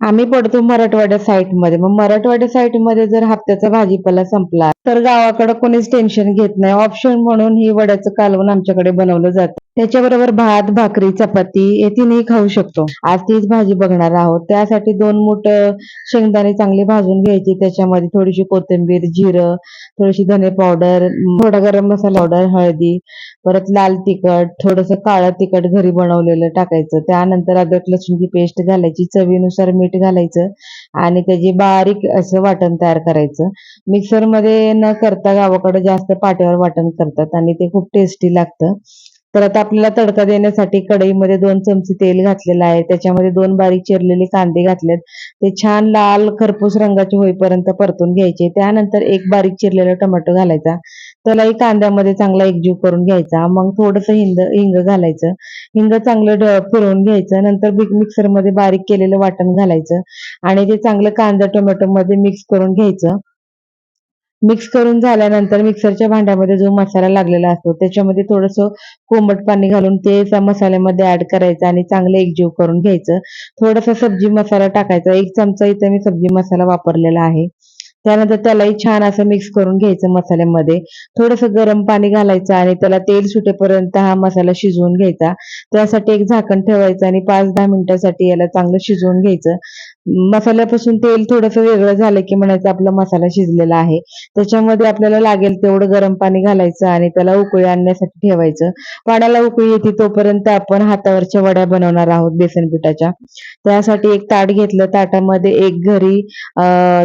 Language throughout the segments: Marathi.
आम्ही पडतो मराठवाड्या साईटमध्ये. मग मराठवाड्या साईटमध्ये जर हप्त्याचा भाजीपाला संपला तर गावाकडे कोणीच टेन्शन घेत नाही. ऑप्शन म्हणून ही वड्याचं कालवण आमच्याकडे बनवलं जातं. त्याच्याबरोबर भात भाकरी चपाती हे तीनही खाऊ शकतो. आज तीच भाजी बघणार आहोत. त्यासाठी दोन मोठ शेंगदाणे चांगले भाजून घ्यायची. त्याच्यामध्ये थोडीशी कोथिंबीर जिरं थोडीशी धने पावडर थोडा गरम मसाला पावडर हळदी परत लाल तिखट थोडंसं काळं तिखट घरी बनवलेलं टाकायचं. त्यानंतर अदरक लसूणची पेस्ट घालायची. चवीनुसार मीठ घालायचं आणि त्याची बारीक असं वाटण तयार करायचं. मिक्सरमध्ये न करता गावाकडे जास्त पाट्यावर वाटण करतात आणि ते खूप टेस्टी लागतं. तर आता आपल्याला तडका देण्यासाठी कढईमध्ये दोन चमचे तेल घातलेलं आहे. त्याच्यामध्ये दोन बारीक चिरलेले कांदे घातलेत. ते छान लाल खरपूस रंगाचे होईपर्यंत परतून घ्यायचे. त्यानंतर एक बारीक चिरलेला टोमॅटो घालायचा. त्यालाही कांद्यामध्ये चांगला एकजीव करून घ्यायचा. मग थोडंसं हिंग हिंग घालायचं. हिंग चांगलं फिरवून घ्यायचं. नंतर बिग मिक्सरमध्ये बारीक केलेलं वाटण घालायचं. आणि ते चांगलं कांदा टोमॅटो मध्ये मिक्स करून घ्यायचं. मिक्स करून झाल्यानंतर मिक्सरच्या भांड्यामध्ये जो मसाला लागलेला असतो त्याच्यामध्ये थोडस कोंबट पाणी घालून ते त्या मसाल्यामध्ये ऍड करायचं आणि चांगलं एकजीव करून घ्यायचं. थोडासा सब्जी मसाला टाकायचा. एक चमचा इथे मी सब्जी मसाला वापरलेला आहे. त्यानंतर त्यालाही छान असं मिक्स करून घ्यायचं मसाल्यामध्ये. थोडंसं गरम पाणी घालायचं आणि त्याला तेल सुटेपर्यंत हा मसाला शिजवून घ्यायचा. त्यासाठी एक झाकण ठेवायचं आणि पाच दहा मिनिटासाठी याला चांगलं शिजवून घ्यायचं. मसाल्यापासून तेल थोडंसं वेगळं झालं की म्हणायचं आपला मसाला शिजलेला आहे. त्याच्यामध्ये आपल्याला लागेल तेवढं गरम पाणी घालायचं आणि त्याला उकळी आणण्यासाठी ठेवायचं. पाण्याला उकळी येते तोपर्यंत आपण हातावरच्या वड्या बनवणार आहोत बेसन पिठाच्या. त्यासाठी एक ताट घेतलं. ताटामध्ये एक घरी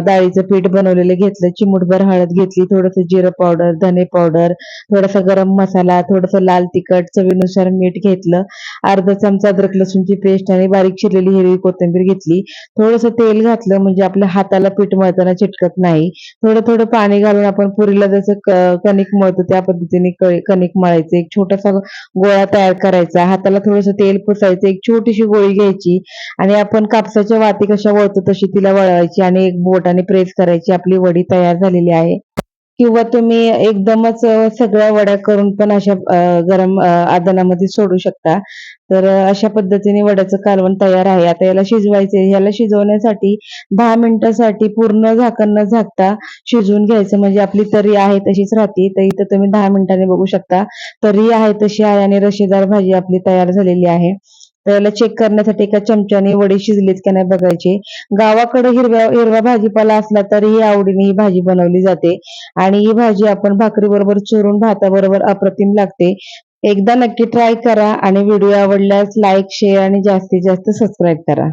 डाळीचं पीठ बनवलेलं घेतलं. चिमूटभर हळद घेतली. थोडंसं जिरं पावडर धने पावडर थोडासा गरम मसाला थोडंसं लाल तिखट चवीनुसार मीठ घेतलं. अर्धा चमचा अद्रक लसूणची पेस्ट आणि बारीक चिरलेली हिरवी कोथिंबीर घेतली. थोडंसं तेल घातलं म्हणजे आपल्या हाताला पीठ मळताना चिटकत नाही. थोडं थोडं पाणी घालून आपण पुरीला जसं कणिक मळतो त्या पद्धतीने कणिक मळायचं. एक छोटासा गोळा तयार करायचा. हाताला थोडंसं तेल पुसायचं. एक छोटीशी गोळी घ्यायची आणि आपण कापसाच्या वाती कशा वळतो तशी तिला वळवायची आणि एक बोटाने प्रेस करायची. आपली वडी तयार झालेली आहे. किंवा तुम्ही एकदमच सगळ्या वड्या करून पण अशा गरम आदनामध्ये सोडू शकता. तर अशा पद्धतीने वड्याचं कालवण तयार आहे. आता याला शिजवायचे याला शिजवण्यासाठी दहा मिनिटासाठी पूर्ण झाकण न झाकता शिजवून घ्यायचं. म्हणजे आपली तरी आहे तशीच राहते. तर इथं तुम्ही दहा मिनिटांनी बघू शकता. तरी आहे तशी आहे आणि रशेदार भाजी आपली तयार झालेली आहे. याला चेक करण्यासाठी एका चमच्याने वडे शिजलीत का नाही बघायचे. गावाकडे हिरव्या हिरवा भाजीपाला असला तरी ही आवडीने ही भाजी बनवली जाते. आणि ही भाजी आपण भाकरी बरोबर चुरून भाताबरोबर अप्रतिम लागते. एकदा नक्की ट्राय करा आणि व्हिडिओ आवडल्यास लाईक शेअर आणि जास्तीत जास्त सबस्क्राईब करा.